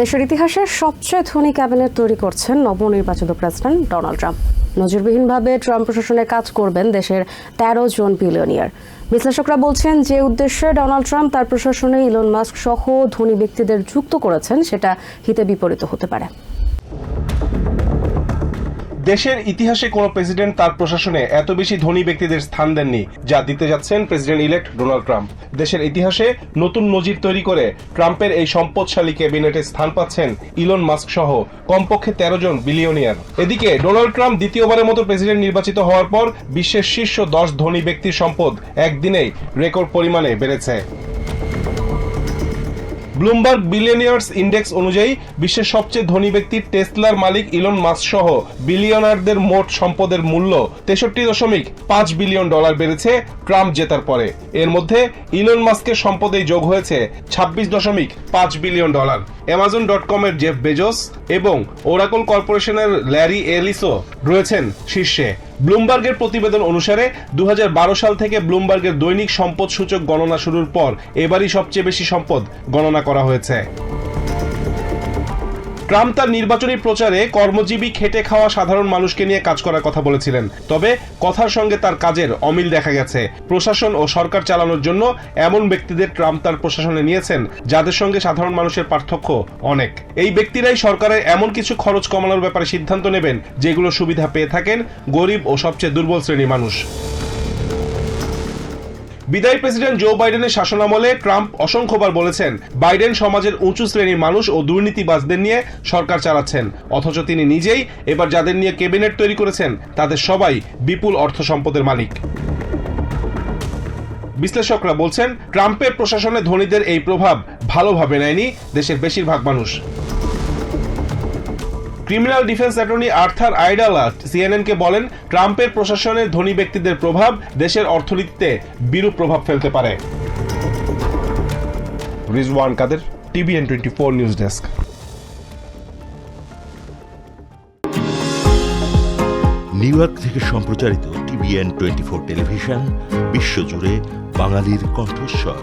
দেশের ইতিহাসে সবচেয়ে ধনী ক্যাবিনেট তৈরি করছেন নবনির্বাচিত প্রেসিডেন্ট ডোনাল্ড ট্রাম্প। নজরবিহীনভাবে ট্রাম্প প্রশাসনে কাজ করবেন দেশের তেরো জন বিলিয়নিয়ার। বিশ্লেষকরা বলছেন যে উদ্দেশ্যে ডোনাল্ড ট্রাম্প তার প্রশাসনে ইলন মাস্ক সহ ধনী ব্যক্তিদের যুক্ত করেছেন, সেটা হিতে বিপরীত হতে পারে। দেশের ইতিহাসে কোনো প্রেসিডেন্ট তার প্রশাসনে এত বেশি ধনী ব্যক্তিদের স্থান দেননি, যা দিতে যাচ্ছেন প্রেসিডেন্ট ইলেক্ট ডোনাল্ড ট্রাম্প। দেশের ইতিহাসে নতুন নজির তৈরি করে ট্রাম্পের এই সম্পদশালী ক্যাবিনেটে স্থান পাচ্ছেন ইলন মাস্ক সহ কমপক্ষে তেরো জন বিলিয়নিয়ার। এদিকে ডোনাল্ড ট্রাম্প দ্বিতীয়বারের মতো প্রেসিডেন্ট নির্বাচিত হওয়ার পর বিশ্বের শীর্ষ দশ ধনী ব্যক্তির সম্পদ একদিনেই রেকর্ড পরিমাণে বেড়েছে। ব্লুমবার্গ বিলিয়নিয়ার্স ইন্ডেক্স অনুযায়ী বিশ্বের সবচেয়ে ধনী ব্যক্তি টেসলার মালিক ইলন মাস্ক সহ বিলিয়নারদের মোট সম্পদের মূল্য তেষট্টি দশমিক পাঁচ বিলিয়ন ডলার বেড়েছে ট্রাম্প জেতার পরে। এর মধ্যে ইলন মাস্কের সম্পদেই যোগ হয়েছে ছাব্বিশ দশমিক পাঁচ বিলিয়ন ডলার। অ্যামাজন ডট কমের জেফ বেজোস এবং ওরাকল কর্পোরেশনের ল্যারি এলিসও রয়েছেন শীর্ষে। ব্লুমবার্গের প্রতিবেদন অনুসারে দু হাজার বারো সাল থেকে ব্লুমবার্গের দৈনিক সম্পদ সূচক গণনা শুরুর পর এবারই সবচেয়ে বেশি সম্পদ গণনা করা হয়েছে। ট্রাম্প তার নির্বাচনী প্রচারে কর্মজীবী খেটে খাওয়া সাধারণ মানুষকে নিয়ে কাজ করার কথা বলেছিলেন। তবে কথার সঙ্গে তার কাজের অমিল দেখা গেছে। প্রশাসন ও সরকার চালানোর জন্য এমন ব্যক্তিদের ট্রাম্প তার প্রশাসনে নিয়েছেন, যাদের সঙ্গে সাধারণ মানুষের পার্থক্য অনেক। এই ব্যক্তিরাই সরকারের এমন কিছু খরচ কমানোর ব্যাপারে সিদ্ধান্ত নেবেন, যেগুলো সুবিধা পেয়ে থাকেন গরিব ও সবচেয়ে দুর্বল শ্রেণির মানুষ। বিদায়ী প্রেসিডেন্ট জো বাইডেনের শাসনামলে ট্রাম্প অসংখ্যবার বলেছেন, বাইডেন সমাজের উঁচু শ্রেণির মানুষ ও দুর্নীতিবাজদের নিয়ে সরকার চালাচ্ছেন। অথচ তিনি নিজেই এবার যাদের নিয়ে ক্যাবিনেট তৈরি করেছেন, তাদের সবাই বিপুল অর্থ সম্পদের মালিক। বিশ্লেষকরা বলছেন, ট্রাম্পের প্রশাসনে ধনীদের এই প্রভাব ভালোভাবে নেয়নি দেশের বেশিরভাগ মানুষ। Criminal defence attorney Arthur Aidala সিএনএনকে বলেন ট্রাম্পের প্রশাসনের ধনী ব্যক্তিদের প্রভাব দেশের অর্থনীতিতে বিরূপ প্রভাব ফেলতে পারে। Rizwan Kader TVN twenty four news desk. New York থেকে সম্প্রচারিত টিভিএন টোয়েন্টি ফোর টেলিভিশন বিশ্বজুড়ে বাঙালির কণ্ঠস্বর।